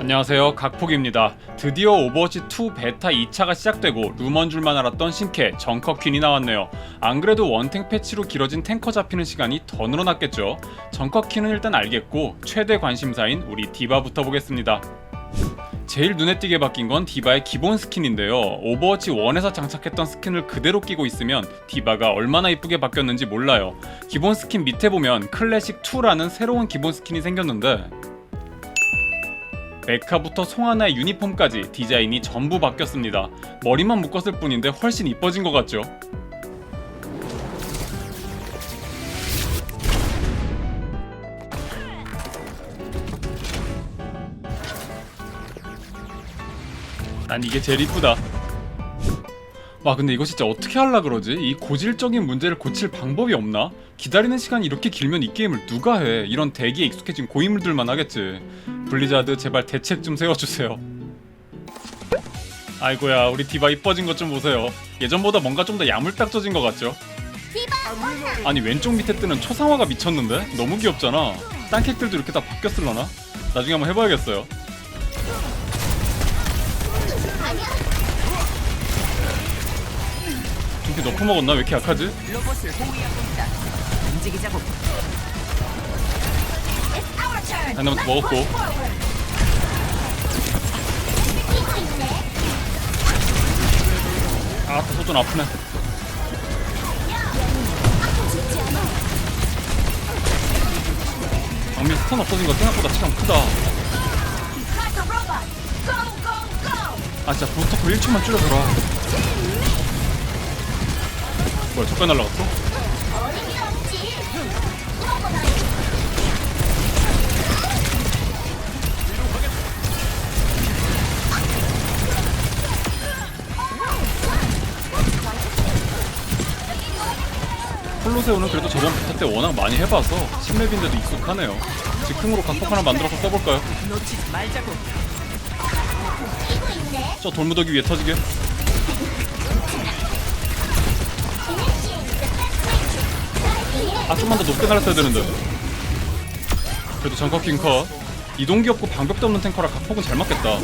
안녕하세요. 각폭입니다. 드디어 오버워치2 베타 2차가 시작되고 루먼 줄만 알았던 신캐 정커 퀸이 나왔네요. 안 그래도 원탱 패치로 길어진 탱커 잡히는 시간이 더 늘어났겠죠? 정커 퀸은 일단 알겠고 최대 관심사인 우리 디바부터 보겠습니다. 제일 눈에 띄게 바뀐 건 디바의 기본 스킨인데요. 오버워치 1에서 장착했던 스킨을 그대로 끼고 있으면 디바가 얼마나 이쁘게 바뀌었는지 몰라요. 기본 스킨 밑에 보면 클래식 2라는 새로운 기본 스킨이 생겼는데 메카부터 송하나의 유니폼까지 디자인이 전부 바뀌었습니다. 머리만 묶었을 뿐인데 훨씬 이뻐진 것 같죠? 난 이게 제일 이쁘다. 와 근데 이거 진짜 어떻게 하려 그러지? 이 고질적인 문제를 고칠 방법이 없나? 기다리는 시간이 이렇게 길면 이 게임을 누가 해? 이런 대기에 익숙해진 고인물들만 하겠지. 블리자드 제발 대책 좀 세워주세요. 아이고야 우리 디바 이뻐진 것 좀 보세요. 예전보다 뭔가 좀 더 야물딱져진 것 같죠? 아니 왼쪽 밑에 뜨는 초상화가 미쳤는데? 너무 귀엽잖아. 딴 캐릭들도 이렇게 다 바뀌었을라나? 나중에 한번 해봐야겠어요. 이렇게 너프 먹었나? 왜 이렇게 약하지? 로봇을. 움직이자고. 다이나마트 먹었고 아, 소전 아프네. 장미 스턴 없어진 거 생각보다 참 크다. 아, 진짜 프로토콜 1초만 줄여줘라. 뭐야, 적배 날라갔어? 폴로세오는 그래도 저번 베타 때 워낙 많이 해봐서 신맵인데도 익숙하네요. 즉흥으로 각폭 하나 만들어서 써볼까요? 저 돌무더기 위에 터지게. 아 좀만 더 높게 날았어야 되는데. 그래도 장커킹 컷. 이동기 없고 방벽도 없는 탱커라 각폭은 잘 맞겠다.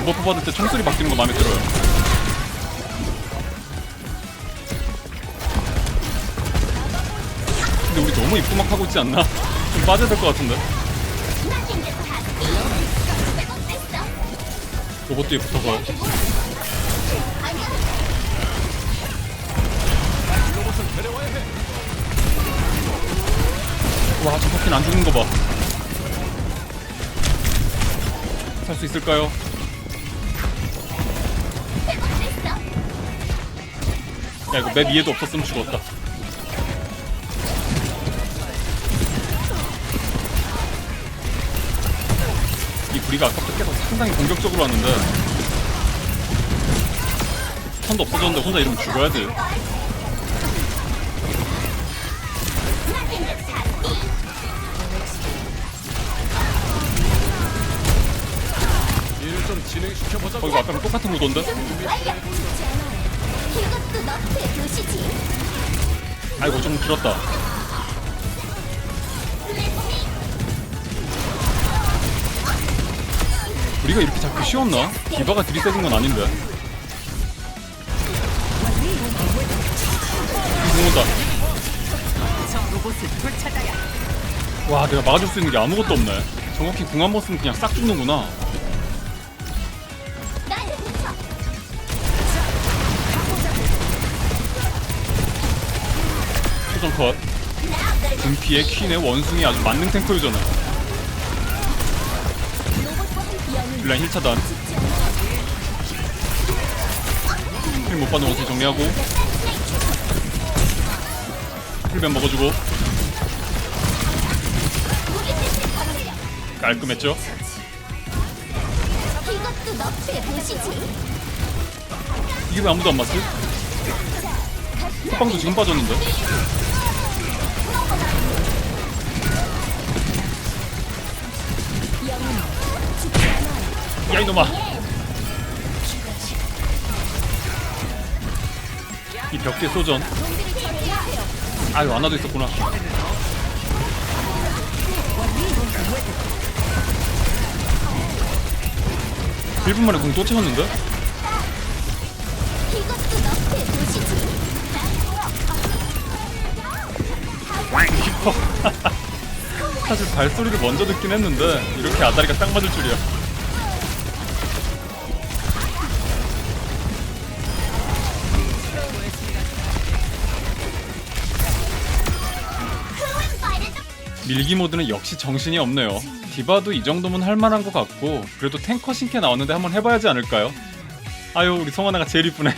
오버프 받을 때 총소리 바뀌는 거 마음에 들어요. 근데 우리 너무 입구막 하고 있지 않나? 좀 빠져야 될 것 같은데. 로봇 뒤에 붙어서 와, 저 바퀴는 안 죽는 거 봐. 살 수 있을까요? 야, 이거 맵 위에도 없었으면 죽었다. 이 부리가 아까부터 계속 상당히 공격적으로 왔는데 스턴도 없어졌는데 혼자 이러면 죽어야 돼. 어 이거 아까랑 똑같은 구도인데? 아이고 좀 길었다. 우리가 이렇게 잡기 쉬웠나? 디바가 들이세진 건 아닌데. 죽는다. 와 내가 막아줄 수 있는 게 아무것도 없네. 정확히 궁 한 번 쓰면 그냥 싹 죽는구나. 소전 컷. 금피의 퀸의 원숭이 아주 만능 탱커유잖아. 빌란 힐 차단. 힐 못 받는 원숭이 정리하고. 힐벤 먹어주고. 깔끔했죠? 이게 왜 아무도 안 맞지? 호빵도 지금 빠졌는데? 야 이놈아. 이 벽대 소전. 아유 안와도 있었구나. 1분만에 공또 채웠는데? 사실 발소리를 먼저 듣긴 했는데 이렇게 아다리가 딱 맞을 줄이야. 밀기 모드는 역시 정신이 없네요 디바도 이 정도면 할만한 것 같고 그래도 탱커 신캐 나왔는데 한번 해봐야지 않을까요? 아유 우리 성하나가 제일 이쁘네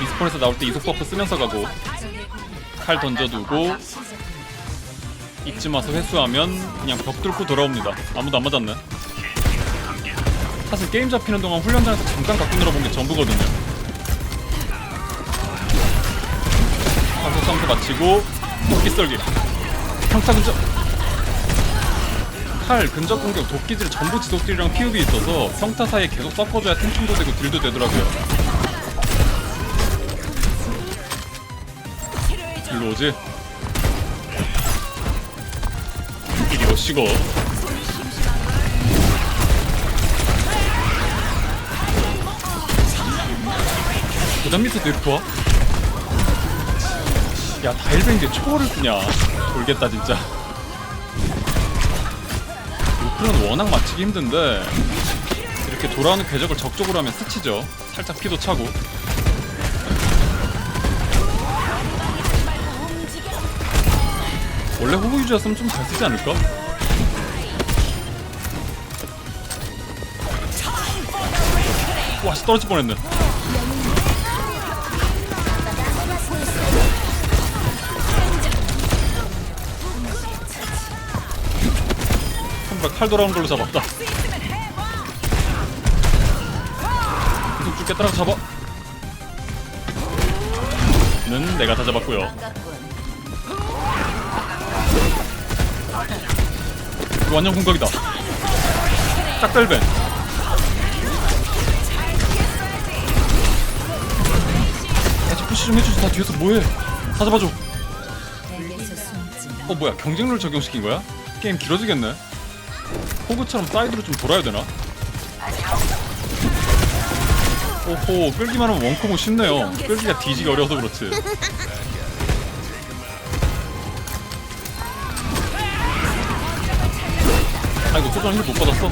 리스폰에서 나올 때 이속 버프 쓰면서 가고 칼 던져두고 이쯤 와서 회수하면 그냥 벽 뚫고 돌아옵니다. 아무도 안 맞았네. 사실 게임 잡히는 동안 훈련장에서 잠깐 갖고 놀아본 게 전부거든요. 방송 싸움도 마치고 도끼 썰기 평타 근접 칼 근접 공격 도끼질 전부 지속딜이랑 피흡이 있어서 평타 사이에 계속 섞어줘야 탱충도 되고 딜도 되더라고요. 일로 오지? 이리 오시고 그다음 밑에 데리고 와? 야 다일뱅인데 초월을 쓰냐 돌겠다 진짜 루플은 워낙 맞히기 힘든데 이렇게 돌아오는 궤적을 적적으로 하면 스치죠 살짝 피도 차고 원래 호구 유저였으면 좀 잘 쓰지 않을까? 와, 씨, 떨어질 뻔했네. 손발 칼 돌아오는 걸로 잡았다. 계속 따라가 잡아. 는 내가 다 잡았고요. 이거 완전 공격이다. 짝달벤. 같이 푸시 좀 해주지. 다 뒤에서 뭐해? 다 잡아줘. 어 뭐야 경쟁률 적용시킨 거야? 게임 길어지겠네. 호그처럼 사이드로 좀 돌아야 되나? 오호 끌기만 하면 원콤은 쉽네요. 끌기가 뒤지기 어려워서 그렇지. 아이고 소전 힐못 받았어.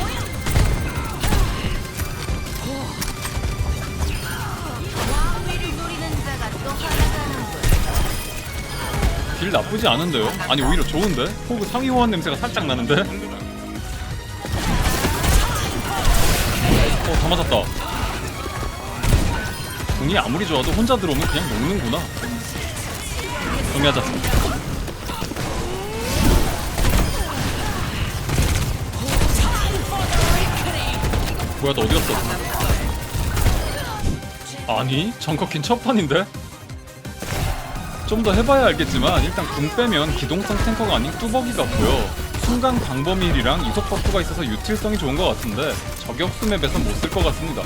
딜 나쁘지 않은데요? 아니 오히려 좋은데? 호그 상위 호환 냄새가 살짝 나는데? 어, 다 맞았다. 궁이 아무리 좋아도 혼자 들어오면 그냥 녹는구나. 정리하자. 뭐야 너 어디 갔어? 아니 정커킨 첫 판인데? 좀 더 해봐야 알겠지만 일단 궁 빼면 기동성 탱커가 아닌 뚜벅이 같고요 순간 방범일이랑 이속 버프가 있어서 유틸성이 좋은 것 같은데 저격수 맵에선 못쓸 것 같습니다